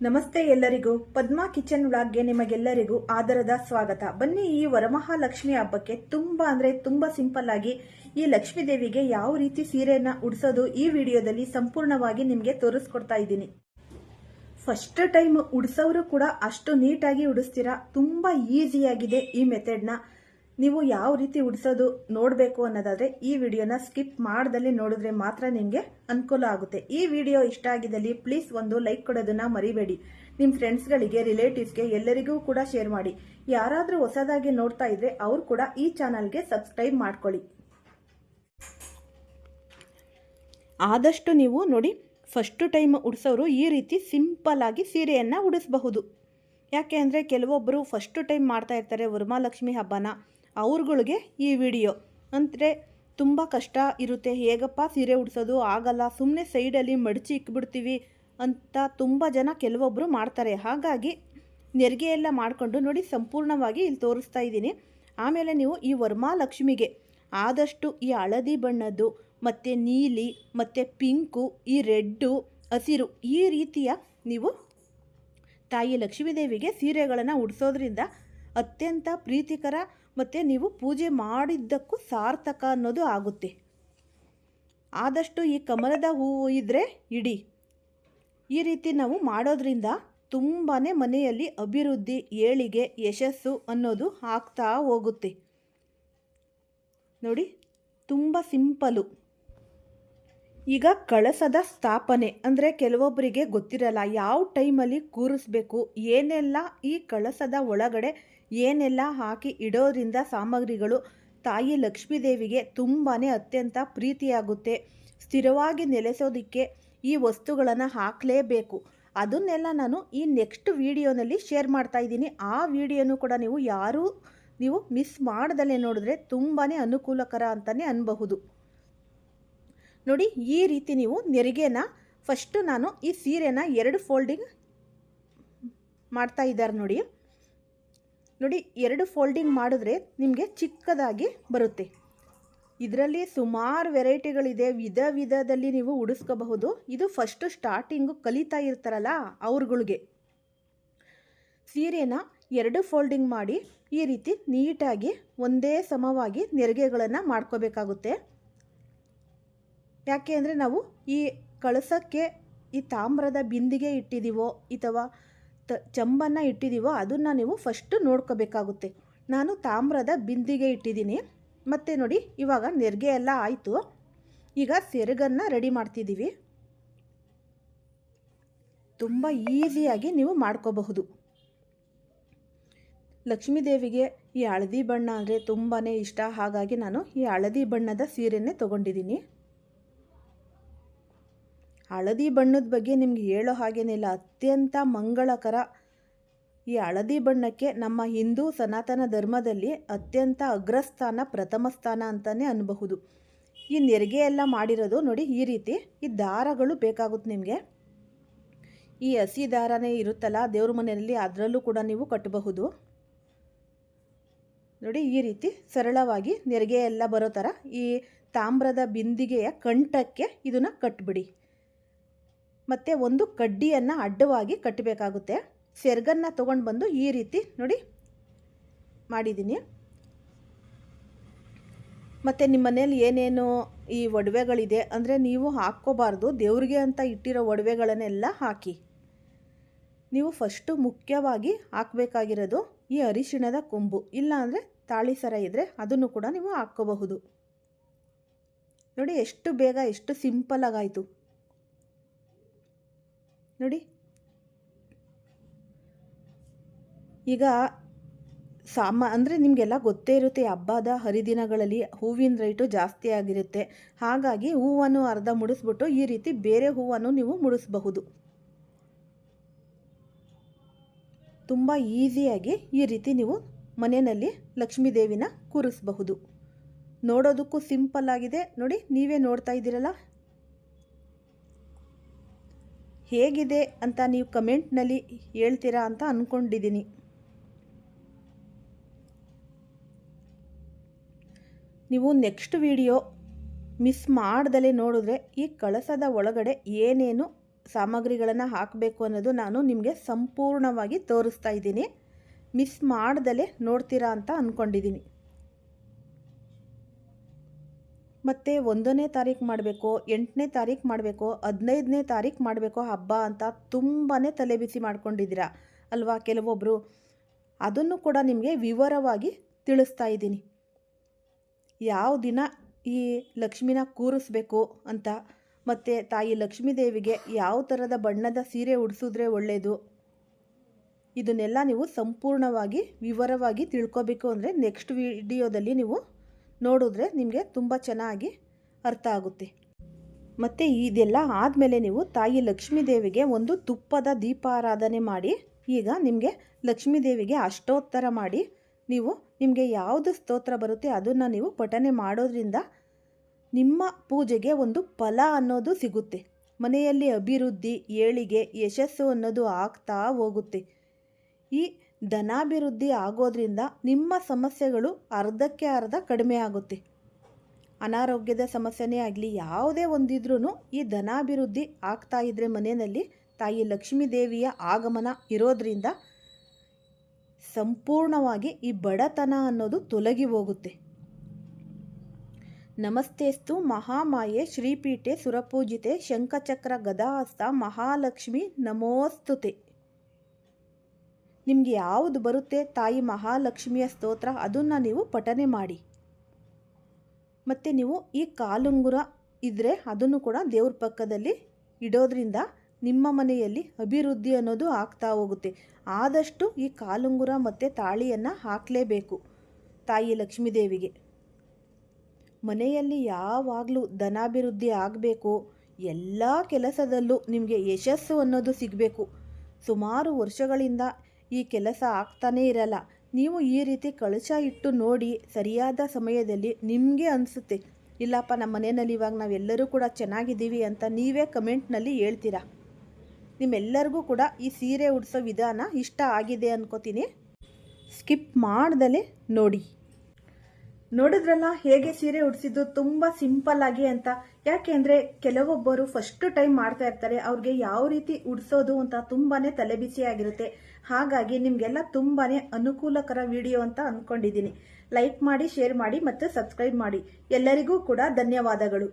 ನಮಸ್ತೆ ಎಲ್ಲರಿಗೂ. ಪದ್ಮಾ ಕಿಚನ್ ವ್ಲಾಗ್ಗೆ ನಿಮಗೆಲ್ಲರಿಗೂ ಆದರದ ಸ್ವಾಗತ. ಬನ್ನಿ ಈ ವರಮಹಾಲಕ್ಷ್ಮಿ ಹಬ್ಬಕ್ಕೆ ತುಂಬಾ ಅಂದ್ರೆ ತುಂಬಾ ಸಿಂಪಲ್ ಆಗಿ ಈ ಲಕ್ಷ್ಮೀ ದೇವಿಗೆ ಯಾವ ರೀತಿ ಸೀರೆಯನ್ನ ಉಡಿಸೋದು ಈ ವಿಡಿಯೋದಲ್ಲಿ ಸಂಪೂರ್ಣವಾಗಿ ನಿಮಗೆ ತೋರಿಸ್ಕೊಡ್ತಾ ಇದ್ದೀನಿ. ಫಸ್ಟ್ ಟೈಮ್ ಉಡ್ಸೋರು ಕೂಡ ಅಷ್ಟು ನೀಟಾಗಿ ಉಡಿಸ್ತೀರಾ? ತುಂಬಾ ಈಸಿಯಾಗಿದೆ ಈ ಮೆಥಡ್ನ ನೀವು ಯಾವ ರೀತಿ ಉಡಿಸೋದು ನೋಡಬೇಕು ಅನ್ನೋದಾದ್ರೆ ಈ ವಿಡಿಯೋನ ಸ್ಕಿಪ್ ಮಾಡ್ದಲ್ಲಿ ನೋಡಿದ್ರೆ ಮಾತ್ರ ನಿಮಗೆ ಅನುಕೂಲ ಆಗುತ್ತೆ. ಈ ವಿಡಿಯೋ ಇಷ್ಟ ಆಗಿದ್ದಲ್ಲಿ ಪ್ಲೀಸ್ ಒಂದು ಲೈಕ್ ಕೊಡೋದನ್ನ ಮರಿಬೇಡಿ. ನಿಮ್ಮ ಫ್ರೆಂಡ್ಸ್ಗಳಿಗೆ, ರಿಲೇಟಿವ್ಸ್ಗೆ ಎಲ್ಲರಿಗೂ ಕೂಡ ಶೇರ್ ಮಾಡಿ. ಯಾರಾದರೂ ಹೊಸದಾಗಿ ನೋಡ್ತಾ ಇದ್ರೆ ಅವ್ರು ಕೂಡ ಈ ಚಾನಲ್ಗೆ ಸಬ್ಸ್ಕ್ರೈಬ್ ಮಾಡ್ಕೊಳ್ಳಿ. ಆದಷ್ಟು ನೀವು ನೋಡಿ, ಫಸ್ಟ್ ಟೈಮ್ ಉಡಿಸೋರು ಈ ರೀತಿ ಸಿಂಪಲ್ ಆಗಿ ಸೀರೆಯನ್ನು ಉಡಿಸಬಹುದು. ಯಾಕೆ ಅಂದರೆ ಕೆಲವೊಬ್ಬರು ಫಸ್ಟ್ ಟೈಮ್ ಮಾಡ್ತಾ ಇರ್ತಾರೆ ಹಬ್ಬನ. ಅವ್ರುಗಳಿಗೆ ಈ ವಿಡಿಯೋ. ಅಂದರೆ ತುಂಬ ಕಷ್ಟ ಇರುತ್ತೆ. ಹೇಗಪ್ಪ ಸೀರೆ ಉಡಿಸೋದು? ಆಗಲ್ಲ. ಸುಮ್ಮನೆ ಸೈಡಲ್ಲಿ ಮಡಚಿ ಇಕ್ಬಿಡ್ತೀವಿ ಅಂತ ತುಂಬ ಜನ ಕೆಲವೊಬ್ಬರು ಮಾಡ್ತಾರೆ. ಹಾಗಾಗಿ ನೆರಿಗೆ ಎಲ್ಲ ಮಾಡಿಕೊಂಡು ನೋಡಿ ಸಂಪೂರ್ಣವಾಗಿ ಇಲ್ಲಿ ತೋರಿಸ್ತಾ ಇದ್ದೀನಿ. ಆಮೇಲೆ ನೀವು ಈ ವರ್ಮಾಲಕ್ಷ್ಮಿಗೆ ಆದಷ್ಟು ಈ ಹಳದಿ ಬಣ್ಣದ್ದು, ಮತ್ತು ನೀಲಿ, ಮತ್ತು ಪಿಂಕು, ಈ ರೆಡ್ಡು, ಹಸಿರು ಈ ರೀತಿಯ ನೀವು ತಾಯಿ ಲಕ್ಷ್ಮೀದೇವಿಗೆ ಸೀರೆಗಳನ್ನು ಉಡಿಸೋದ್ರಿಂದ ಅತ್ಯಂತ ಪ್ರೀತಿಕರ ಮತ್ತು ನೀವು ಪೂಜೆ ಮಾಡಿದ್ದಕ್ಕೂ ಸಾರ್ಥಕ ಅನ್ನೋದು ಆಗುತ್ತೆ. ಆದಷ್ಟು ಈ ಕಮಲದ ಹೂವು ಇದ್ದರೆ ಇಡಿ. ಈ ರೀತಿ ನಾವು ಮಾಡೋದ್ರಿಂದ ತುಂಬಾ ಮನೆಯಲ್ಲಿ ಅಭಿವೃದ್ಧಿ, ಏಳಿಗೆ, ಯಶಸ್ಸು ಅನ್ನೋದು ಆಗ್ತಾ ಹೋಗುತ್ತೆ. ನೋಡಿ, ತುಂಬ ಸಿಂಪಲು. ಈಗ ಕಳಸದ ಸ್ಥಾಪನೆ ಅಂದರೆ ಕೆಲವೊಬ್ಬರಿಗೆ ಗೊತ್ತಿರಲ್ಲ, ಯಾವ ಟೈಮಲ್ಲಿ ಕೂರಿಸ್ಬೇಕು, ಏನೆಲ್ಲ ಈ ಕಳಸದ ಒಳಗಡೆ ಏನೆಲ್ಲ ಹಾಕಿ ಇಡೋದ್ರಿಂದ ಸಾಮಗ್ರಿಗಳು ತಾಯಿ ಲಕ್ಷ್ಮೀದೇವಿಗೆ ತುಂಬಾ ಅತ್ಯಂತ ಪ್ರೀತಿಯಾಗುತ್ತೆ. ಸ್ಥಿರವಾಗಿ ನೆಲೆಸೋದಕ್ಕೆ ಈ ವಸ್ತುಗಳನ್ನು ಹಾಕಲೇಬೇಕು. ಅದನ್ನೆಲ್ಲ ನಾನು ಈ ನೆಕ್ಸ್ಟ್ ವಿಡಿಯೋನಲ್ಲಿ ಶೇರ್ ಮಾಡ್ತಾ ಇದ್ದೀನಿ. ಆ ವಿಡಿಯೋನು ಕೂಡ ನೀವು ಯಾರೂ ನೀವು ಮಿಸ್ ಮಾಡ್ದಲೇ ನೋಡಿದ್ರೆ ತುಂಬಾ ಅನುಕೂಲಕರ ಅಂತಲೇ ಅನ್ಬಹುದು. ನೋಡಿ, ಈ ರೀತಿ ನೀವು ನೆರಿಗೆನ ಫಸ್ಟು ನಾನು ಈ ಸೀರೆನ ಎರಡು ಫೋಲ್ಡಿಂಗ್ ಮಾಡ್ತಾ ಇದ್ದಾರೆ ನೋಡಿ. ನೋಡಿ, ಎರಡು ಫೋಲ್ಡಿಂಗ್ ಮಾಡಿದ್ರೆ ನಿಮಗೆ ಚಿಕ್ಕದಾಗಿ ಬರುತ್ತೆ. ಇದರಲ್ಲಿ ಸುಮಾರು ವೆರೈಟಿಗಳಿದೆ. ವಿಧ ವಿಧದಲ್ಲಿ ನೀವು ಉಡಿಸ್ಕೋಬಹುದು. ಇದು ಫಸ್ಟು ಸ್ಟಾರ್ಟಿಂಗು ಕಲಿತಾ ಇರ್ತಾರಲ್ಲ ಅವ್ರುಗಳಿಗೆ. ಸೀರೆನ ಎರಡು ಫೋಲ್ಡಿಂಗ್ ಮಾಡಿ ಈ ರೀತಿ ನೀಟಾಗಿ ಒಂದೇ ಸಮವಾಗಿ ನೆರಿಗೆಗಳನ್ನು ಮಾಡ್ಕೋಬೇಕಾಗುತ್ತೆ. ಯಾಕೆ ಅಂದರೆ ನಾವು ಈ ಕಳಸಕ್ಕೆ ಈ ತಾಮ್ರದ ಬಿಂದಿಗೆ ಇಟ್ಟಿದ್ದೀವೋ ಅಥವಾ ತ, ಚಂಬನ್ನು ಇಟ್ಟಿದ್ದೀವೋ ಅದನ್ನು ನೀವು ಫಸ್ಟು ನೋಡ್ಕೋಬೇಕಾಗುತ್ತೆ. ನಾನು ತಾಮ್ರದ ಬಿಂದಿಗೆ ಇಟ್ಟಿದ್ದೀನಿ. ಮತ್ತು ನೋಡಿ, ಇವಾಗ ನೆರಿಗೆ ಎಲ್ಲ ಆಯಿತು. ಈಗ ಸೆರಗನ್ನು ರೆಡಿ ಮಾಡ್ತಿದ್ದೀವಿ ತುಂಬ ಈಸಿಯಾಗಿ ನೀವು ಮಾಡ್ಕೋಬಹುದು. ಲಕ್ಷ್ಮೀದೇವಿಗೆ ಈ ಹಳದಿ ಬಣ್ಣ ಅಂದರೆ ತುಂಬಾ ಇಷ್ಟ. ಹಾಗಾಗಿ ನಾನು ಈ ಹಳದಿ ಬಣ್ಣದ ಸೀರೆನೇ ತೊಗೊಂಡಿದ್ದೀನಿ. ಹಳದಿ ಬಣ್ಣದ ಬಗ್ಗೆ ನಿಮ್ಗೆ ಹೇಳೋ ಹಾಗೇನಿಲ್ಲ ಅತ್ಯಂತ ಮಂಗಳಕರ ಈ ಹಳದಿ ಬಣ್ಣಕ್ಕೆ ನಮ್ಮ ಹಿಂದೂ ಸನಾತನ ಧರ್ಮದಲ್ಲಿ ಅತ್ಯಂತ ಅಗ್ರಸ್ಥಾನ, ಪ್ರಥಮ ಸ್ಥಾನ ಅಂತಲೇ ಅನ್ನಬಹುದು ಈ ನೆರಿಗೆ ಎಲ್ಲ ಮಾಡಿರೋದು ನೋಡಿ ಈ ರೀತಿ, ಈ ದಾರಗಳು ಬೇಕಾಗುತ್ತೆ ನಿಮಗೆ. ಈ ಹಸಿ ದಾರನೇ ಇರುತ್ತಲ್ಲ, ದೇವ್ರ ಮನೆಯಲ್ಲಿ ಅದರಲ್ಲೂ ಕೂಡ ನೀವು ಕಟ್ಟಬಹುದು. ನೋಡಿ ಈ ರೀತಿ ಸರಳವಾಗಿ ನೆರಿಗೆ ಎಲ್ಲ ಬರೋ ಥರ ಈ ತಾಮ್ರದ ಬಿಂದಿಗೆಯ ಕಂಠಕ್ಕೆ ಇದನ್ನು ಕಟ್ಬಿಡಿ. ಮತ್ತು ಒಂದು ಕಡ್ಡಿಯನ್ನು ಅಡ್ಡವಾಗಿ ಕಟ್ಟಬೇಕಾಗುತ್ತೆ. ಸೆರ್ಗನ್ನ ತೊಗೊಂಡು ಬಂದು ಈ ರೀತಿ ನೋಡಿ ಮಾಡಿದ್ದೀನಿ. ಮತ್ತು ನಿಮ್ಮ ಮನೇಲಿ ಏನೇನು ಈ ಒಡವೆಗಳಿದೆ ಅಂದರೆ ನೀವು ಹಾಕ್ಕೋಬಾರ್ದು. ದೇವ್ರಿಗೆ ಅಂತ ಇಟ್ಟಿರೋ ಒಡವೆಗಳನ್ನೆಲ್ಲ ಹಾಕಿ. ನೀವು ಫಸ್ಟು ಮುಖ್ಯವಾಗಿ ಹಾಕಬೇಕಾಗಿರೋದು ಈ ಅರಿಶಿಣದ ಕೊಂಬು. ಇಲ್ಲಾಂದರೆ ತಾಳಿ ಸರ ಇದ್ದರೆ ಅದನ್ನು ಕೂಡ ನೀವು ಹಾಕ್ಕೋಬಹುದು. ನೋಡಿ ಎಷ್ಟು ಬೇಗ ಎಷ್ಟು ಸಿಂಪಲಾಗಾಯಿತು ನೋಡಿ. ಈಗ ಸಾಮ ಅಂದರೆ ನಿಮಗೆಲ್ಲ ಗೊತ್ತೇ ಇರುತ್ತೆ ಹಬ್ಬದ ಹರಿದಿನಗಳಲ್ಲಿ ಹೂವಿನ ರೇಟು ಜಾಸ್ತಿ ಆಗಿರುತ್ತೆ. ಹಾಗಾಗಿ ಹೂವನ್ನು ಅರ್ಧ ಮುಡಿಸ್ಬಿಟ್ಟು ಈ ರೀತಿ ಬೇರೆ ಹೂವನ್ನು ನೀವು ಮುಡಿಸಬಹುದು. ತುಂಬ ಈಸಿಯಾಗಿ ಈ ರೀತಿ ನೀವು ಮನೆಯಲ್ಲಿ ಲಕ್ಷ್ಮೀ ದೇವಿನ ಕೂರಿಸಬಹುದು. ನೋಡೋದಕ್ಕೂ ಸಿಂಪಲ್ ಆಗಿದೆ. ನೋಡಿ, ನೀವೇ ನೋಡ್ತಾ ಇದ್ದೀರಲ್ಲ? ಹೇಗಿದೆ ಅಂತ ನೀವು ಕಮೆಂಟ್ನಲ್ಲಿ ಹೇಳ್ತೀರಾ ಅಂತ ಅಂದ್ಕೊಂಡಿದ್ದೀನಿ ನೀವು ನೆಕ್ಸ್ಟ್ ವಿಡಿಯೋ ಮಿಸ್ ಮಾಡ್ದಲೇ ನೋಡಿದ್ರೆ ಈ ಕಳಸದ ಒಳಗಡೆ ಏನೇನು ಸಾಮಗ್ರಿಗಳನ್ನು ಹಾಕಬೇಕು ಅನ್ನೋದು ನಾನು ನಿಮಗೆ ಸಂಪೂರ್ಣವಾಗಿ ತೋರಿಸ್ತಾ ಇದ್ದೀನಿ. ಮಿಸ್ ಮಾಡ್ದಲೇ ನೋಡ್ತೀರಾ ಅಂತ ಅಂದ್ಕೊಂಡಿದ್ದೀನಿ ಮತ್ತು ಒಂದನೇ ತಾರೀಕು ಮಾಡಬೇಕು, ಎಂಟನೇ ತಾರೀಕು ಮಾಡಬೇಕು, ಹದಿನೈದನೇ ತಾರೀಕು ಮಾಡಬೇಕು ಹಬ್ಬ ಅಂತ ತುಂಬಾ ತಲೆ ಬಿಸಿ ಮಾಡ್ಕೊಂಡಿದ್ದೀರಾ ಅಲ್ವಾ ಕೆಲವೊಬ್ಬರು ಅದನ್ನು ಕೂಡ ನಿಮಗೆ ವಿವರವಾಗಿ ತಿಳಿಸ್ತಾ ಇದ್ದೀನಿ. ಯಾವ ದಿನ ಈ ಲಕ್ಷ್ಮಿನ ಕೂರಿಸ್ಬೇಕು ಅಂತ, ಮತ್ತು ತಾಯಿ ಲಕ್ಷ್ಮೀ ದೇವಿಗೆ ಯಾವ ಥರದ ಬಣ್ಣದ ಸೀರೆ ಉಡಿಸಿದ್ರೆ ಒಳ್ಳೆಯದು ಇದನ್ನೆಲ್ಲ ನೀವು ಸಂಪೂರ್ಣವಾಗಿ ವಿವರವಾಗಿ ತಿಳ್ಕೊಬೇಕು ಅಂದರೆ ನೆಕ್ಸ್ಟ್ ವಿಡಿಯೋದಲ್ಲಿ ನೀವು ನೋಡಿದ್ರೆ ನಿಮಗೆ ತುಂಬ ಚೆನ್ನಾಗಿ ಅರ್ಥ ಆಗುತ್ತೆ. ಮತ್ತು ಇದೆಲ್ಲ ಆದಮೇಲೆ ನೀವು ತಾಯಿ ಲಕ್ಷ್ಮೀ ದೇವಿಗೆ ಒಂದು ತುಪ್ಪದ ದೀಪಾರಾಧನೆ ಮಾಡಿ, ಈಗ ನಿಮಗೆ ಲಕ್ಷ್ಮೀ ದೇವಿಗೆ ಅಷ್ಟೋತ್ತರ ಮಾಡಿ, ನೀವು ನಿಮಗೆ ಯಾವುದು ಸ್ತೋತ್ರ ಬರುತ್ತೆ ಅದನ್ನು ನೀವು ಪಠನೆ ಮಾಡೋದ್ರಿಂದ ನಿಮ್ಮ ಪೂಜೆಗೆ ಒಂದು ಫಲ ಅನ್ನೋದು ಸಿಗುತ್ತೆ. ಮನೆಯಲ್ಲಿ ಅಭಿವೃದ್ಧಿ, ಏಳಿಗೆ ಯಶಸ್ಸು ಅನ್ನೋದು ಆಗ್ತಾ ಹೋಗುತ್ತೆ. ಈ ಧನಾಭಿವೃದ್ಧಿ ಆಗೋದ್ರಿಂದ ನಿಮ್ಮ ಸಮಸ್ಯೆಗಳು ಅರ್ಧಕ್ಕೆ ಅರ್ಧ ಕಡಿಮೆ ಆಗುತ್ತೆ. ಅನಾರೋಗ್ಯದ ಸಮಸ್ಯೆನೇ ಆಗಲಿ, ಯಾವುದೇ ಒಂದಿದ್ರೂ ಈ ಧನಾಭಿವೃದ್ಧಿ ಆಗ್ತಾ ಇದ್ದರೆ ಮನೆಯಲ್ಲಿ ತಾಯಿ ಲಕ್ಷ್ಮೀ ದೇವಿಯ ಆಗಮನ ಇರೋದ್ರಿಂದ ಸಂಪೂರ್ಣವಾಗಿ ಈ ಬಡತನ ಅನ್ನೋದು ತೊಲಗಿ ಹೋಗುತ್ತೆ. ನಮಸ್ತೇಸ್ತು ಮಹಾಮಾಯೆ ಶ್ರೀಪೀಠೆ ಸುರಪೂಜಿತೆ ಶಂಖಚಕ್ರ ಗದಾಹಸ್ತ ಮಹಾಲಕ್ಷ್ಮಿ ನಮೋಸ್ತುತೆ. ನಿಮಗೆ ಯಾವುದು ಬರುತ್ತೆ? ತಾಯಿ ಮಹಾಲಕ್ಷ್ಮಿಯ ಸ್ತೋತ್ರ, ಅದನ್ನು ನೀವು ಪಠನೆ ಮಾಡಿ. ಮತ್ತು ನೀವು ಈ ಕಾಲುಂಗುರ ಇದ್ದರೆ ಅದನ್ನು ಕೂಡ ದೇವ್ರ ಪಕ್ಕದಲ್ಲಿ ಇಡೋದ್ರಿಂದ ನಿಮ್ಮ ಮನೆಯಲ್ಲಿ ಅಭಿವೃದ್ಧಿ ಅನ್ನೋದು ಆಗ್ತಾ ಹೋಗುತ್ತೆ. ಆದಷ್ಟು ಈ ಕಾಲುಂಗುರ ಮತ್ತು ತಾಳಿಯನ್ನು ಹಾಕಲೇಬೇಕು ತಾಯಿ ಲಕ್ಷ್ಮೀ ದೇವಿಗೆ ಮನೆಯಲ್ಲಿ ಯಾವಾಗಲೂ ಧನಾಭಿವೃದ್ಧಿ ಆಗಬೇಕು, ಎಲ್ಲ ಕೆಲಸದಲ್ಲೂ ನಿಮಗೆ ಯಶಸ್ಸು ಅನ್ನೋದು ಸಿಗಬೇಕು. ಸುಮಾರು ವರ್ಷಗಳಿಂದ ಈ ಕೆಲಸ ಆಗ್ತಾನೇ ಇರಲ್ಲ. ನೀವು ಈ ರೀತಿ ಕಳಶ ಇಟ್ಟು ನೋಡಿ ಸರಿಯಾದ ಸಮಯದಲ್ಲಿ ನಿಮಗೆ ಅನಿಸುತ್ತೆ. ಇಲ್ಲಪ್ಪ, ನಮ್ಮ ಮನೆಯಲ್ಲಿ ಇವಾಗ ನಾವೆಲ್ಲರೂ ಕೂಡ ಚೆನ್ನಾಗಿದ್ದೀವಿ ಅಂತ ನೀವೇ ಕಮೆಂಟ್ನಲ್ಲಿ ಹೇಳ್ತೀರಾ? ನಿಮ್ಮೆಲ್ಲರಿಗೂ ಕೂಡ ಈ ಸೀರೆ ಉಡಿಸೋ ವಿಧಾನ ಇಷ್ಟ ಆಗಿದೆ ಅನ್ಕೋತೀನಿ. ಸ್ಕಿಪ್ ಮಾಡ್ದಲೇ ನೋಡಿ. ನೋಡಿದ್ರಲ್ಲ ಹೇಗೆ ಸೀರೆ ಉಡಿಸಿದ್ದು? ತುಂಬ ಸಿಂಪಲ್ ಆಗಿ ಅಂತ ಯಾಕೆಂದ್ರೆ ಕೆಲವೊಬ್ಬರು ಫಸ್ಟ್ ಟೈಮ್ ಮಾಡ್ತಾ ಇರ್ತಾರೆ, ಅವ್ರಿಗೆ ಯಾವ ರೀತಿ ಉಡ್ಸೋದು ಅಂತ ತುಂಬಾನೇ ತಲೆಬಿಸಿ ಆಗಿರುತ್ತೆ. ಹಾಗಾಗಿ ನಿಮ್ಗೆಲ್ಲ ತುಂಬಾನೇ ಅನುಕೂಲಕರ ವಿಡಿಯೋ ಅಂತ ಅನ್ಕೊಂಡಿದ್ದೀನಿ. ಲೈಕ್ ಮಾಡಿ ಶೇರ್ ಮಾಡಿ ಮತ್ತು ಸಬ್ಸ್ಕ್ರೈಬ್ ಮಾಡಿ. ಎಲ್ಲರಿಗೂ ಕೂಡ ಧನ್ಯವಾದಗಳು.